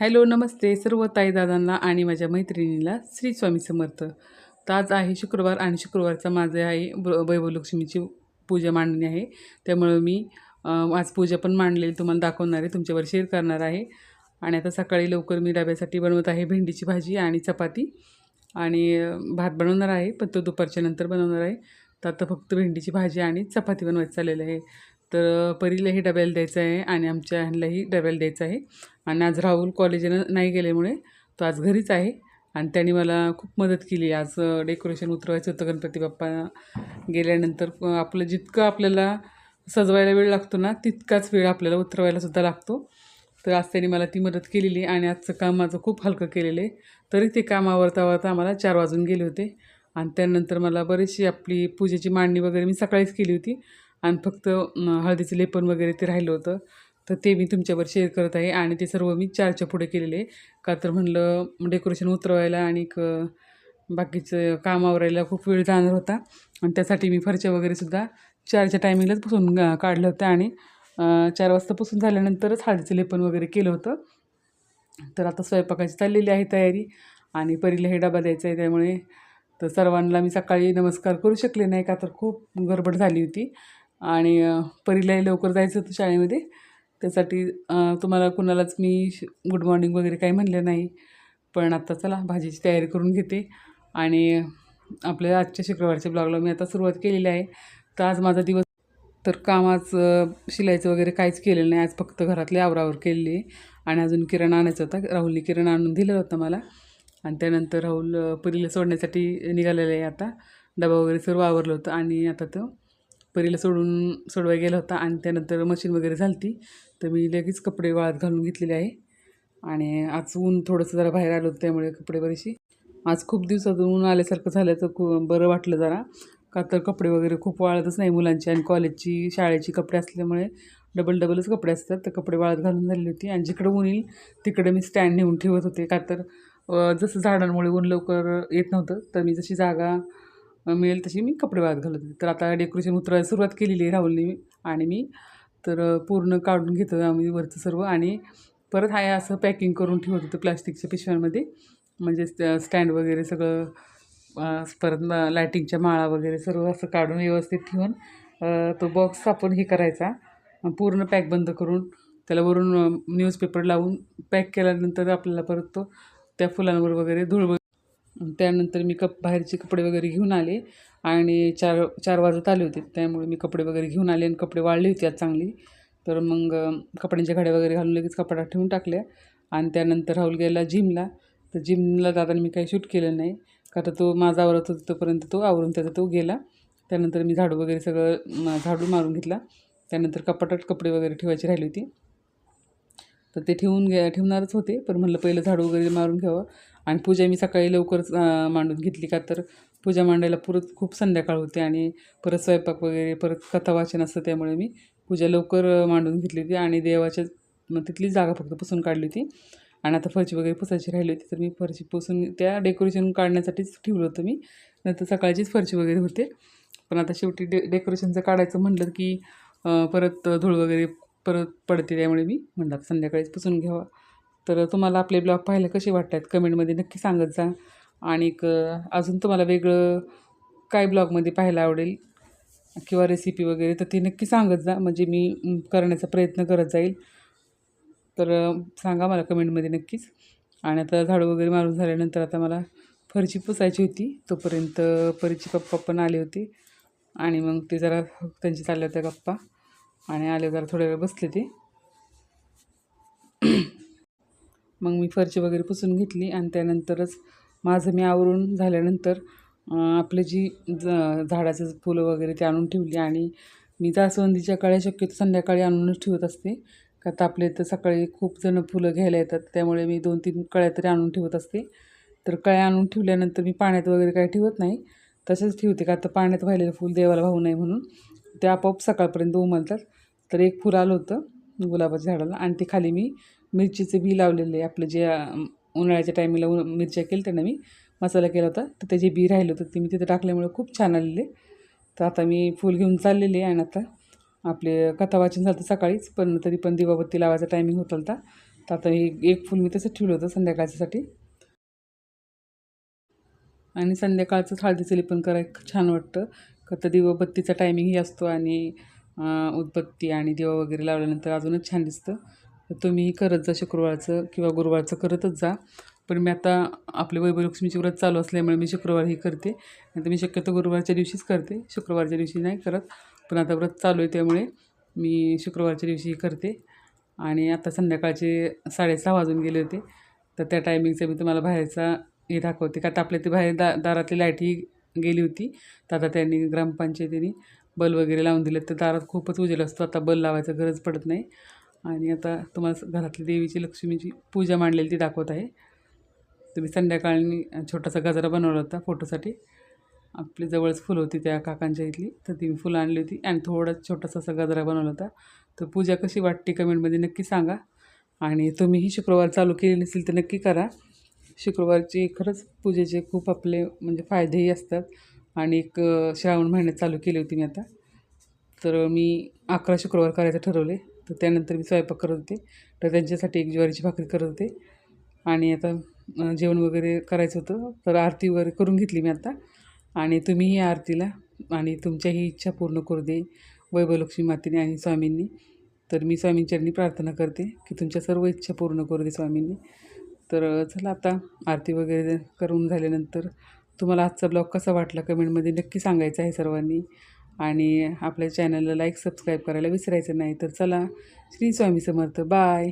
Hello नमस्ते सर्व ताईदादांना आणि माझ्या मैत्रिणीला श्री स्वामी समर्थ. तर आज आहे शुक्रवार आणि शुक्रवारचा माझे आहे ब वैभवलक्ष्मीची पूजा मांडणी आहे. त्यामुळं मी आज पूजा पण मांडलेली तुम्हाला दाखवणार आहे तुमच्यावर शेअर करणार आहे. आणि आता सकाळी लवकर मी डब्यासाठी बनवत आहे भेंडीची भाजी आणि चपाती. आणि भात बनवणार आहे पण तो दुपारच्या नंतर बनवणार आहे. तर आता फक्त भेंडीची भाजी आणि चपाती बनवायचं चाललेलं आहे. तर परीलाही डब्याला द्यायचं आहे आणि आमच्या ह्यांनाही डब्याला द्यायचं आहे. आणि आज राहुल कॉलेजला नाही गेल्यामुळे तो आज घरीच आहे आणि त्यांनी मला खूप मदत केली. आज डेकोरेशन उतरवायचं होतं गणपती बाप्पा गेल्यानंतर. आपलं जितकं आपल्याला सजवायला वेळ लागतो ना तितकाच वेळ आपल्याला उतरवायला सुद्धा लागतो. तर आज त्यांनी मला ती मदत केलेली आणि आजचं काम माझं खूप हलकं केलेलं आहे. तरी ते काम आवरता आवरता आम्हाला चार वाजून गेले होते आणि त्यानंतर मला बरीचशी आपली पूजेची मांडणी वगैरे मी सकाळीच केली होती. आणि फक्त हळदीचं लेपन वगैरे ते राहिलं होतं. तर ते मी तुमच्यावर शेअर करत आहे आणि ते सर्व मी चारच्या पुढे केलेले का तर म्हणलं डेकोरेशन उतरवायला आणि क- बाकीचं काम आवरायला खूप वेळ जाणार होता. आणि त्यासाठी मी फरच्या वगैरेसुद्धा चारच्या टायमिंगलाच पुसून काढलं होतं आणि चार वाजता पुसून झाल्यानंतरच हळदीचं लेपन वगैरे केलं होतं. तर आता स्वयंपाकाची चाललेली आहे तयारी आणि परीला हे डबा द्यायचा आहे त्यामुळे तर सर्वांना मी सकाळी नमस्कार करू शकले नाही का तर खूप गडबड झाली होती. आणि परीलाही लवकर जायचं होतं शाळेमध्ये. त्यासाठी तुम्हाला कुणालाच मी गुड मॉर्निंग वगैरे काही म्हणलं नाही. पण आता चला भाजीची तयारी करून घेते. आणि आपल्या आजच्या शुक्रवारच्या ब्लॉगला मी आता सुरुवात केलेली आहे. तर आज माझा दिवस तर काम आज शिलाईचं वगैरे काहीच केलेलं नाही. आज फक्त घरातले आवरावर केलेली आहे. आणि अजून किराणा आणायचा होता. राहुलने किराणा आणून दिलं होतं मला. आणि त्यानंतर राहुल परीला सोडण्यासाठी निघालेलं आहे आता. डबा वगैरे सर्व आवरलं होतं. आणि आता तो परीला सोडून सोडवाय गेला होता आणि त्यानंतर मशीन वगैरे झालती. तर मी लगेच कपडे वाळत घालून घेतलेले आहे. आणि आज ऊन थोडंसं जरा बाहेर आलं होतं त्यामुळे कपडे बरेशी आज खूप दिवसातून ऊन आल्यासारखं झालं तर खूप बरं वाटलं जरा. का तर कपडे वगैरे खूप वाळतच नाही मुलांची आणि कॉलेजची शाळेची कपडे असल्यामुळे डबल डबलच कपडे असतात. तर कपडे वाळत घालून झालेली होती. आणि जिकडं ऊन येईल तिकडे मी स्टँड नेऊन ठेवत होते. का तर जसं झाडांमुळे ऊन लवकर येत नव्हतं तर मी जशी जागा मिळेल तशी मी कपडे वाळत घालत होते. तर आता डेकोरेशन उतरायला सुरुवात केलेली आहे राहुलने आणि मी. तर पूर्ण काढून घेतो आम्ही वरचं सर्व आणि परत आहे असं पॅकिंग करून ठेवत होतं प्लास्टिकच्या पिशव्यांमध्ये. म्हणजे स्ट- स्टँड वगैरे सगळं परत लायटिंगच्या माळा वगैरे सर्व असं काढून व्यवस्थित ठेवून तो बॉक्स आपण हे करायचा. पूर्ण पॅक बंद करून त्याला वरून न्यूजपेपर लावून पॅक केल्यानंतर आपल्याला परत तो त्या फुलांवर वगैरे धूळ त्यानंतर मी कप बाहेरचे कपडे वगैरे घेऊन आले आणि चार चार वाजत आले होते. त्यामुळे मी कपडे वगैरे घेऊन आले आणि कपडे वाळले होते आज चांगली. तर मग कपड्यांच्या घड्या वगैरे घालून लगेच कपाटात ठेवून टाकल्या. आणि त्यानंतर राहुल गेला जिमला. तर जिमला दादाने मी काही शूट केलं नाही. कारण तर तो माझा आवरत होता तोपर्यंत तो आवरून त्याचा तो गेला. त्यानंतर मी झाडू वगैरे सगळं झाडू मारून घेतला. त्यानंतर कपाटात कपडे वगैरे ठेवायची राहिली होती. तर ते ठेवून घ्या ठेवणारच होते. पण म्हणलं पहिलं झाडू वगैरे मारून घ्यावं. आणि पूजा मी सकाळी लवकरच मांडून घेतली का तर पूजा मांडायला परत खूप संध्याकाळ होते आणि परत स्वयंपाक वगैरे परत कथा वाचन असतं त्यामुळे मी पूजा लवकर मांडून घेतली होती आणि देवाच्या मग तिथली जागा फक्त पुसून काढली होती. आणि आता फरची वगैरे पुसायची राहिली होती तर मी फरची पुसून त्या डेकोरेशन काढण्यासाठीच ठेवलं होतं मी. नंतर सकाळचीच फरची वगैरे होते. पण आता शेवटी डे डेकोरेशनचं काढायचं म्हटलं की परत धूळ वगैरे परत पडते त्यामुळे मी म्हणलं संध्याकाळीच पुसून घ्यावा. तर तुम्हाला आपले ब्लॉग पाहायला कसे वाटत आहेत कमेंटमध्ये नक्की सांगत जा. आणि अजून तुम्हाला वेगळं काय ब्लॉगमध्ये पाहायला आवडेल किंवा रेसिपी वगैरे तर ती नक्की सांगत जा. म्हणजे मी करण्याचा प्रयत्न करत जाईल. तर सांगा मला कमेंटमध्ये नक्कीच. आणि आता झाडू वगैरे मारून झाल्यानंतर आता मला फरची पुसायची होती. तोपर्यंत परीची पप्पा पण आले होते. आणि मग ते जरा त्यांची चालल्या होत्या गप्पा. आणि आले जरा थोड्या वेळ बसले ते. मग मी फरची वगैरे पुसून घेतली आणि त्यानंतरच माझं मी आवरून झाल्यानंतर आपलं जी ज झाडाचं फुलं वगैरे ते आणून ठेवली आणि मी जास्वंदीच्या कळ्या शक्यतो संध्याकाळी आणूनच ठेवत असते. का तर आपल्या इथं सकाळी खूप जण फुलं घ्यायला येतात त्यामुळे मी दोन तीन कळ्या तरी आणून ठेवत असते. तर कळ्या आणून ठेवल्यानंतर मी पाण्यात वगैरे काही ठेवत नाही तसंच ठेवते. का तर पाण्यात वाहिलेलं फूल देवाला वाहू नये म्हणून. ते आपोआप सकाळपर्यंत उमलतात. तर एक फुल आलं होतं गुलाबाच्या झाडाला. आणि ते खाली मी मिरचीचे बी लावलेले आपलं जे उन्हाळ्याच्या टायमिंगला उन मिरच्या केली त्यांना मी मसाला केला होता. तर त्याचे बी राहिलं होतं ते मी तिथे टाकल्यामुळे खूप छान आलेले तर आता मी फूल घेऊन चाललेले आणि आता आपले कथा वाचन झालं होतं सकाळीच पण तरी पण दिवाबत्ती लावायचा टायमिंग होता होता. तर आता हे एक फुल मी तसं ठेवलं होतं संध्याकाळच्यासाठी आणि संध्याकाळचं हळदीचं लिपण करायला छान वाटतं. का तर टायमिंगही असतो आणि उदबत्ती आणि दिवा वगैरे लावल्यानंतर अजूनच छान दिसतं. तर तुम्हीही करत जा शुक्रवारचं किंवा गुरुवारचं करतच जा. पण मी आता आपले वैभवलक्ष्मीची व्रत चालू असल्यामुळे मी शुक्रवारही करते. नाही मी शक्यतो गुरुवारच्या दिवशीच करते. शुक्रवारच्या दिवशी नाही करत. पण आता व्रत चालू आहे त्यामुळे मी शुक्रवारच्या दिवशीही करते. आणि आता संध्याकाळचे साडेसहा वाजून गेले होते. तर त्या टायमिंगचं मी तुम्हाला बाहेरचा हे दाखवते. का तर आपल्या ते बाहेर दा दारातली लाईटही गेली होती. तर आता त्यांनी ग्रामपंचायतीने बल वगैरे लावून दिले तर दारात खूपच उजेड असतो. आता बल लावायचं गरज पडत नाही. आणि आता तुम्हाला घरातली देवीची लक्ष्मीची पूजा मांडलेली ती दाखवत आहे. तुम्ही संध्याकाळी छोटासा गजरा बनवला होता फोटोसाठी. आपली जवळच फुलं होती त्या काकांच्या इथली. तर ती मी फुलं आणली होती. आणि थोडा छोटासा असा गजरा बनवला होता. तर पूजा कशी वाटते कमेंटमध्ये नक्की सांगा. आणि तुम्हीही शुक्रवार चालू केली नसेल तर नक्की करा. शुक्रवारची खरंच पूजेचे खूप आपले म्हणजे फायदेही असतात. आणि एक श्रावण महिन्यात चालू केली होती मी आता. तर मी अकरा शुक्रवार करायचं ठरवले. तर त्यानंतर मी स्वयंपाक करत होते. तर त्यांच्यासाठी एक ज्वारीची भाकरी करत होते. आणि आता जेवण वगैरे करायचं होतं. तर आरती वगैरे करून घेतली मी आता. आणि तुम्हीही या आरतीला आणि तुमच्याही इच्छा पूर्ण करू दे. वैभवलक्ष्मी मातेने आणि स्वामींनी. तर मी स्वामींचरणी प्रार्थना करते की तुमच्या सर्व इच्छा पूर्ण करू दे स्वामींनी. तर चला आता आरती वगैरे करून झाल्यानंतर तुम्हाला आजचा ब्लॉग कसा वाटला कमेंटमध्ये नक्की सांगायचं आहे सर्वांनी. आणि आपल्या चॅनलला लाईक सबस्क्राईब करायला विसरायचं नाही. तर चला श्री स्वामी समर्थ. बाय.